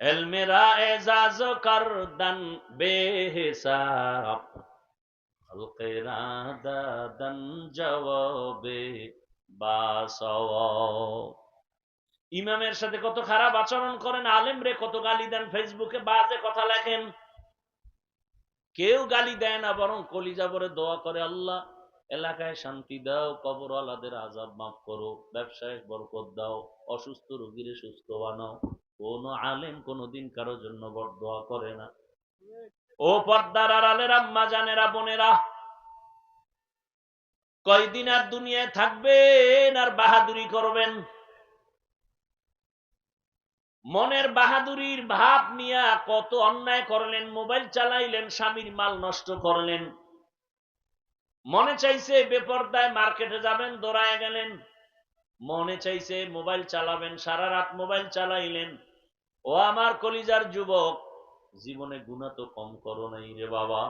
এলমেরা এজাজ ইমামের সাথে কত খারাপ আচরণ করেন আলেম রে কত গালি দেন, ফেসবুকে বাজে কথা লেখেন। কেউ গালি দেয় না, বরং কলিজা ভরে দোয়া করে, আল্লাহ, এলাকায় শান্তি দাও কবর আলাদের আজাব মাফ করো ব্যবসায় বরকত দাও, অসুস্থ রোগীরে সুস্থ বানাও। কোন আলেম কোনদিন কারোর জন্য বড় দোয়া করে না। ও পর্দার আড়ালের আম্মা, জানেরা, বোনেরা, কয়দিন আর দুনিয়ায় থাকবেন আর বাহাদুরি করবেন? মনের বাহাদুরির ভাব নিয়া কত অন্যায় করলেন, মোবাইল চালাইলেন, স্বামীর মাল নষ্ট করলেন। মনে চাইছে, বেপরদায় মার্কেটে যাবেন দৌড়ায় গেলেন। মনে চাইছে মোবাইল চালাবেন, সারা রাত মোবাইল চালাইলেন। ও আমার কলিজার যুবক, জীবনে গুণা তো কম করো নাই রে বাবা।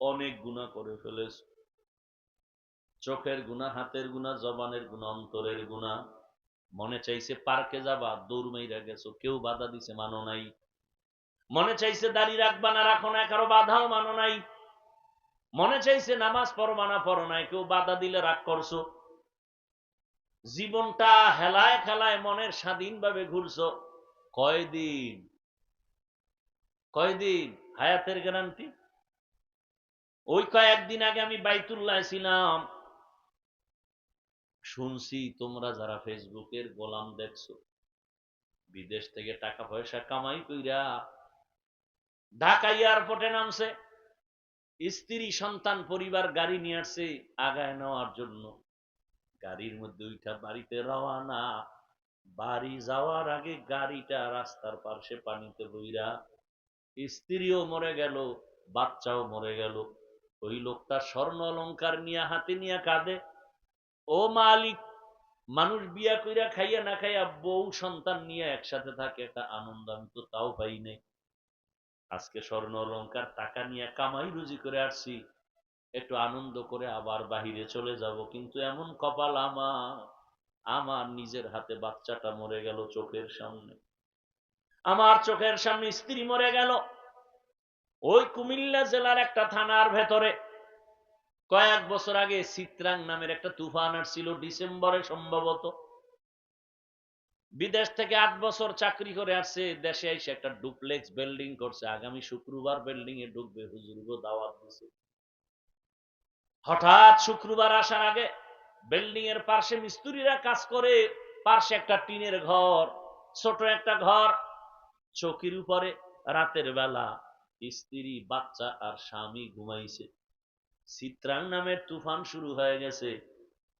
অনেক গুণা করে ফেলেছ। চোখের গুণা হাতের গুণা জবানের গুণা অন্তরের গুণা মনে চাইছে পার্কে যাবা, দৌড় মাইরা গেছো, কেউ বাধা দিছে, মানো নাই। মনে চাইছে দাড়ি রাখবা না রাখো না কারও বাধাও মানো নাই। মনে চাইছে নামাজ পড়বা না পড়ো নাই, কেউ বাধা দিলে রাগ করছ। জীবনটা হেলায় খেলায় মনের স্বাধীনভাবে ঘুরছো। কয়দিন? কয়দিন? হায়াতের গ্যারান্টি? ওই কয়েকদিন আগে আমি বাইতুল্লাহ ছিলাম। শুনছি তোমরা যারা ফেসবুকের গোলাম দেখছ, বিদেশ থেকে টাকা পয়সা কামাই কইরা ঢাকা এয়ারপোর্টে নামছে। স্ত্রী, সন্তান, পরিবার গাড়ি নিয়ে আসছে আগায় নেওয়ার জন্য। গাড়ির মধ্যে ওইটা বাড়িতে রওয়ানা বাড়ি যাওয়ার আগে গাড়িটা রাস্তার পাশে পানিতে বইরা স্ত্রীও মরে গেল, বাচ্চাও মরে গেল। ওই লোকটা স্বর্ণ অলঙ্কার নিয়ে, হাতে নিয়ে কাঁদে। ও মালিক, মানুষ বিয়া কইরা খাইয়া না খাইয়া বউ সন্তান নিয়ে একসাথে থাকে, একটা আনন্দ আমি তো তাও পাই নাই। আজকে স্বর্ণ অলঙ্কার টাকা নিয়ে কামাই রুজি করে আসছি। একটু আনন্দ করে আবার বাহিরে চলে যাব। কিন্তু এমন কপাল আমার আমার নিজের হাতে বাচ্চাটা মরে গেল চোখের সামনে। আমার চোখের সামনে স্ত্রী মরে গেল। ওই কুমিল্লা জেলার একটা থানার ভেতরে। কয়েক বছর আগে চিত্রাং নামের একটা তুফান আসছিল, ডিসেম্বরে সম্ভবত। বিদেশ থেকে আট বছর চাকরি করে আসছে, দেশে এসে একটা ডুপ্লেক্স বিল্ডিং করছে। আগামী শুক্রবার বিল্ডিং এ ঢুকবে হুজুরগো দাওয়াত দিছে। হঠাৎ শুক্রবার আসার আগে বিল্ডিং এর পাশে মিস্ত্রিরা কাজ করে পাশে একটা টিনের ঘর, ছোট একটা ঘর। চকির উপরে রাতের বেলা স্ত্রী, বাচ্চা আর স্বামী ঘুমাইছে। চিত্রাং নামের তুফান শুরু হয়ে গেছে।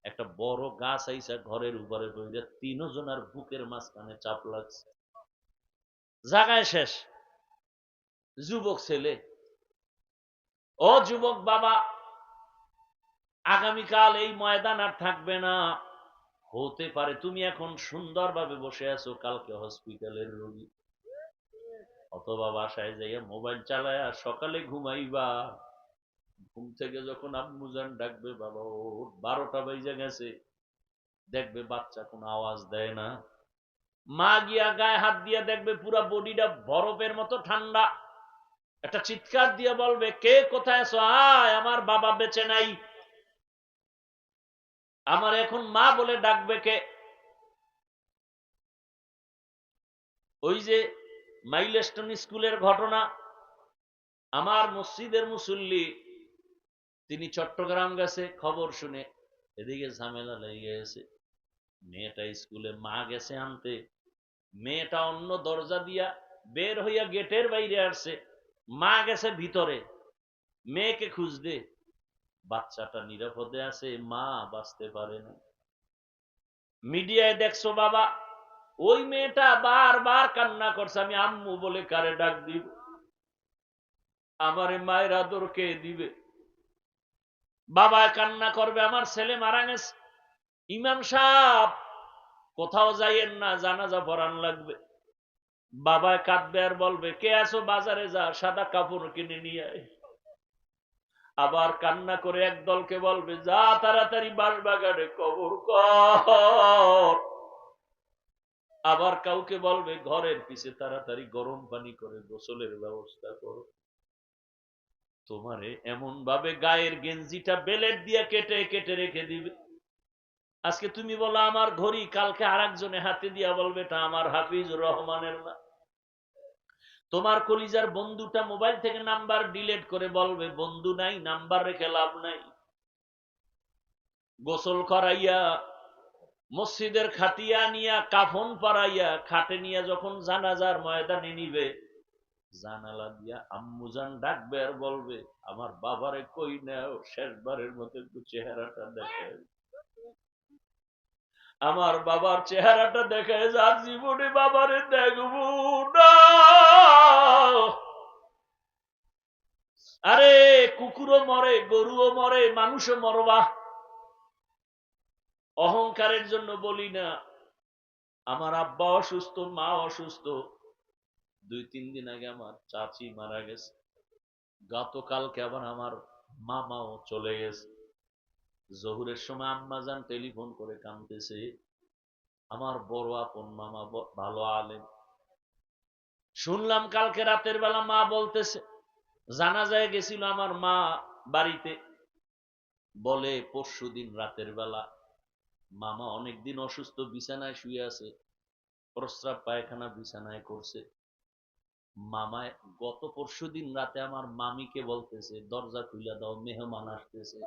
একটা বড় গাছ আইসা ঘরের উপরে পড়ে তিনজনের বুকের মাঝখানে চাপ লাগছে। জাগায় শেষ। যুবক ছেলে। ও যুবক বাবা আগামীকাল এই ময়দান আর থাকবে না। হতে পারে তুমি এখন সুন্দরভাবে বসে আছো, কালকে হসপিটালের রোগী। অথবা বাসায় যাইয়া মোবাইল চালায় আর সকালে ঘুমাইবা। ঘুম থেকে যখন আম্মুজান ডাকবে, বাবা ও বারোটা বেজে গেছে। দেখবে বাচ্চা কোনো আওয়াজ দেয় না। মা গিয়া গায়ে হাত দিয়ে দেখবে পুরা বডিটা বরফের মতো ঠান্ডা। একটা চিৎকার দিয়ে বলবে, কে কোথায় আছো? আয়, আমার বাবা বেঁচে নাই। আমার এখন মা বলে ডাকবে কে? ওই যে মাইলস্টোন স্কুলের ঘটনা, আমার মসজিদের মুসল্লি, তিনি চট্টগ্রাম গেছে, খবর শুনে এদিকে ঝামেলা লেগে গেছে। মেয়েটা স্কুলে মা গেছে আনতে। মেয়েটা অন্য দরজা দিয়া বের হইয়া গেটের বাইরে আসছে। মা গেছে ভিতরে। মেয়েকে খুঁজতে। বাচ্চাটা নিরাপদে আছে, মা বাঁচতে পারে না। মিডিয়ায় দেখছ বাবা, ওই মেয়েটা বারবার কান্না করছে, আমি আম্মু বলে কারে ডাক দিব? আমারে মায়ের আদর কে দিবে? বাবা কান্না করবে, আমার ছেলে মারা গেছে। ইমাম সাহ কোথাও যাইয়েন না, জানাজা পড়ান লাগবে। বাবা কাঁদবে আর বলবে, কে আছো বাজারে যা, সাদা কাপড় কিনে নিয়ে আয়। আবার কান্না করে এক দলকে বলবে, যা তাড়াতাড়ি বাগানে কবর কর। আবার কাউকে বলবে, ঘরের পিছে তাড়াতাড়ি গরম পানি করে গোসলের ব্যবস্থা করো। তোমারে এমন ভাবে গায়ের গেঞ্জিটা বেলেট দিয়ে কেটে কেটে রেখে দিবে। আজকে তুমি বলো, আমার ঘড়ি, কালকে আর হাতে দিয়া বলবে, এটা আমার হাফিজুর রহমানের না। তোমার কলিজার বন্ধুটা মোবাইল থেকে নাম্বার ডিলিট করে বলবে, বন্ধু নাই, নাম্বার রেখে লাভ নাই। গোসল করাইয়া, মসজিদের খাটিয়া নিয়া কাফন পাড়াইয়া খাটে নিয়ে যখন জানাজার ময়দানে নিবে, জানালা দিয়া আম্মুজান ডাকবে আর বলবে, আমার বাবারে কই নাও, শেষবারের মতো একটু চেহারাটা দেখে। আমার বাবার চেহারাটা দেখে, যার জীবনে বাবারে দেখব আরে, কুকুরও মরে, গরুও মরে, মানুষও মরবা। অহংকারের জন্য বলি না। আমার আব্বা অসুস্থ, মা অসুস্থ। দুই, তিন দিন আগে আমার চাচি মারা গেছে। গতকালকে আবার আমার মামাও চলে গেছে। জহুরের সময় আম্মা যান টেলিফোন করে কাঁদতেছে। আমার বড় আপন মামা ভালো আলেন শুনলাম কালকে রাতের বেলা মা বলতেছে জানা যায় গেছিল আমার মা বাড়িতে। বলে পরশু দিন রাতের বেলা মামা অনেকদিন অসুস্থ, বিছানায় শুয়ে আছে। প্রস্রাব পায়খানা বিছানায় করছে। মামায় গত পরশু দিন রাতে আমার মামিকে বলতেছে, দরজা খুলে দাও, মেহমান আসতেছে।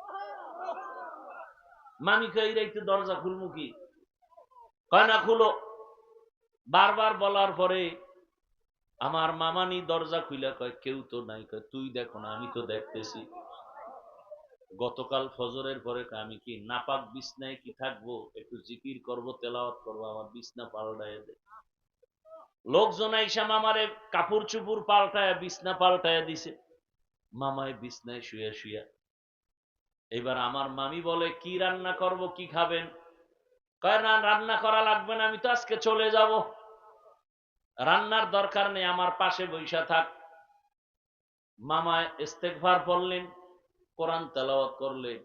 মামি কই রাইতে দরজা খুলমু কি? কয় খুলো। বারবার বলার পরে আমার মামানি দরজা খুলে কয়, কেউ তো নাই। কয়, তুই দেখো না, আমি তো দেখতেছি। গতকাল ফজরের পরে আমি কি নাপাক বিছনায় কি থাকব? একটু জিকির করব, তেলাওয়াত করব, আমার বিছনা পাল্টায় দে। লোকজন আইসা মামারে কাপড় চুপুর পাল্টায়, বিছনা পাল্টায় দিছে। মামায় বিছনায় শুয়ে শুয়া, এবার আমার মামি বলে, কি রান্না করব, কি খাবেন? কয়, না, রান্না করা লাগবে না, আমি তো আজকে চলে যাব। রান্নার দরকার নেই, আমার পাশে বৈশা থাক। মামায় ইস্তেকভার পড়লেন, কোরআন তেলাওয়াত করলেন।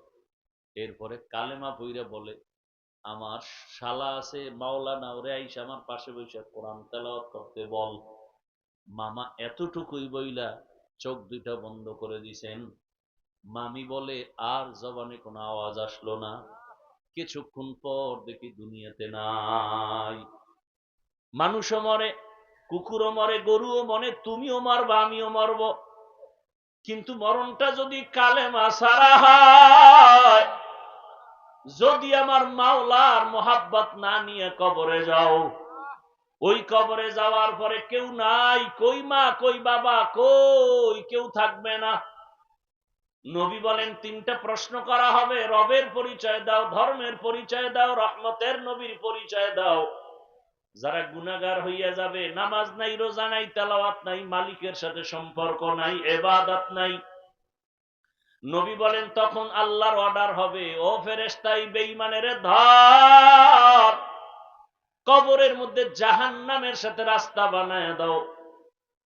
এরপরে কালেমা পইরা বলে, আমার শালা আছে, মাওলানা, ওরে আইসা আমার পাশে বৈশা, কোরআন তেলাওয়াত করতে বল। মামা এতটুকুই বইলা চোখ দুইটা বন্ধ করে দিছেন। মামি বলে, আর জবানে কোনো আওয়াজ আসলো না। কিছুক্ষণ পর দেখি দুনিয়াতে নাই। মানুষ মরে কুকুরও মরে, গরুও মরে, তুমিও মারবা, আমিও মরব। কিন্তু মরণটা যদি কালেমা সারা হয়, যদি আমার মাওলার মোহাব্বত না নিয়ে কবরে যাও, ওই কবরে যাওয়ার পরে কেউ নাই, কই মা, কই বাবা, কই, কেউ থাকবে না। নবী বলেন, তিনটা প্রশ্ন করা হবে, রবের পরিচয় দাও, ধর্মের পরিচয় দাও, রহমতের নবীর পরিচয় দাও। যারা গুনাগার হইয়া যাবে, নামাজ নাই, রোজা নাই, তেলাওয়াত নাই, মালিকের সাথে সম্পর্ক নাই এবাদাত নাই। নবী বলেন, তখন আল্লাহর অর্ডার হবে। ও ফেরেস্তাই বেইমানের ধর, কবরের মধ্যে জাহান্নামের সাথে রাস্তা বানায় দাও।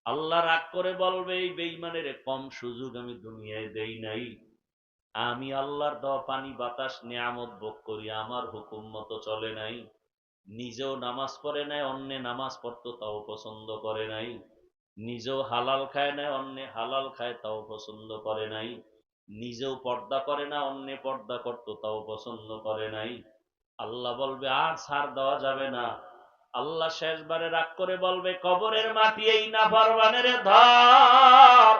আল্লাহ রাগ করে বলবে, এই বেইমানের কম সুযোগ আমি দুনিয়ায় দেই নাই। আমি আল্লাহর দেওয়া পানি বাতাস নিয়ামত ভোগ করি, আমার হুকুম মতো চলে নাই। নিজেও নামাজ পড়ে নাই, অন্যে নামাজ পড়তো, তাও পছন্দ করে নাই। নিজেও হালাল খায় নাই, অন্যে হালাল খায়, তাও পছন্দ করে নাই। নিজেও পর্দা করে না, অন্যে পর্দা করতো, তাও পছন্দ করে নাই। আল্লাহ বলবে, আর ছাড় দেওয়া যাবে না। আল্লাহ শেষবারে রাগ করে বলবে, কবরের মাটি এই না পারবানের ধর।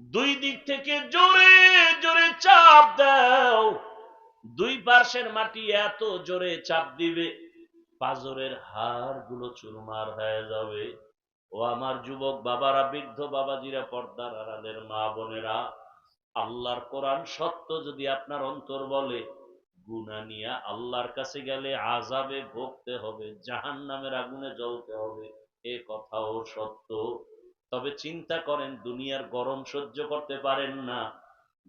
দুই দিক থেকে জোরে জোরে চাপ দাও। দুই পার্শ্বের মাটি এত জোরে চাপ দিবে। পাজরের হাড়গুলো চুরমার হয়ে যাবে। ও আমার যুবক বাবারা, বৃদ্ধ বাবাজিরা, পর্দার আড়ালের মা বোনেরা, আল্লাহর কোরআন সত্য যদি আপনার অন্তর বলে গুনা নিয়ে আল্লাহর কাছে গেলে আজাবে ভোগতে হবে জাহান নামের আগুনে জ্বলতে হবে, এ কথাও সত্য। তবে চিন্তা করেন, দুনিয়ার গরম সহ্য করতে পারেন না।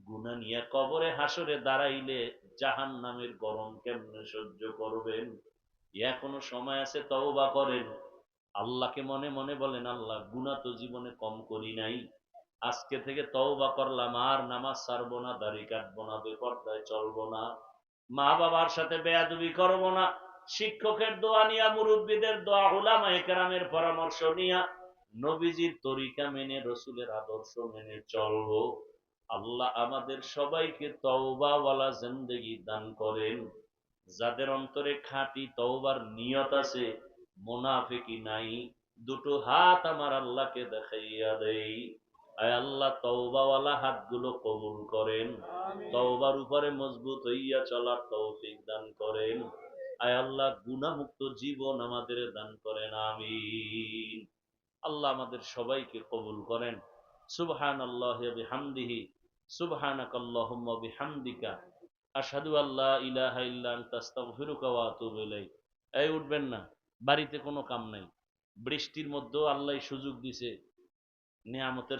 গুনা নিয়ে কবরে হাসরে দাঁড়াইলে জাহান নামের গরম কেমনে সহ্য করবেন? এখনও সময় আছে তওবা করেন। আল্লাহকে মনে মনে বলেন, আল্লাহ গুনা তো জীবনে কম করি নাই। আজকে থেকে তওবা করলাম, আর নামাজ ছাড়বো না, দাড়ি কাটবো না, বেপর্দায় চলবো না মা বাবার সাথে বেয়াদবি করব না, শিক্ষকের দোয়া নিয়া, মুরব্বীদের দোয়া উলামা একরামের পরামর্শ নিয়া, নবীজির তরিকা মেনে, রসুলের আদর্শ মেনে চলবো। আল্লাহ আমাদের সবাইকে তওবাওয়ালা জিন্দেগি দান করেন। যাদের অন্তরে খাঁটি তওবার নিয়ত আছে মোনাফেকি নাই দুটো হাত আমার আল্লাহকে দেখাইয়া দেই। আয় আল্লাহ তওবাওয়ালা হাতগুলো কবুল করেন। তওবার উপরে মজবুত হইয়া চলার তৌফিক দান করেন। আয় আল্লাহ গুনামুক্ত জীবন আমাদের দান করেন আমিন। আল্লাহ আমাদের সবাইকে কবুল করেন। সুবহান আল্লাহ বিহামদিহি সুবহানাক আল্লাহুম্মা বিহামদিকা। আশহাদু আল্লাহ ইলাহা ইল্লা আনতা, আস্তাগফিরুকা ওয়া এই উঠবেন না, বাড়িতে কোনো কাম নাই। বৃষ্টির মধ্যেও আল্লাহ সুযোগ দিছে, নিয়ামতের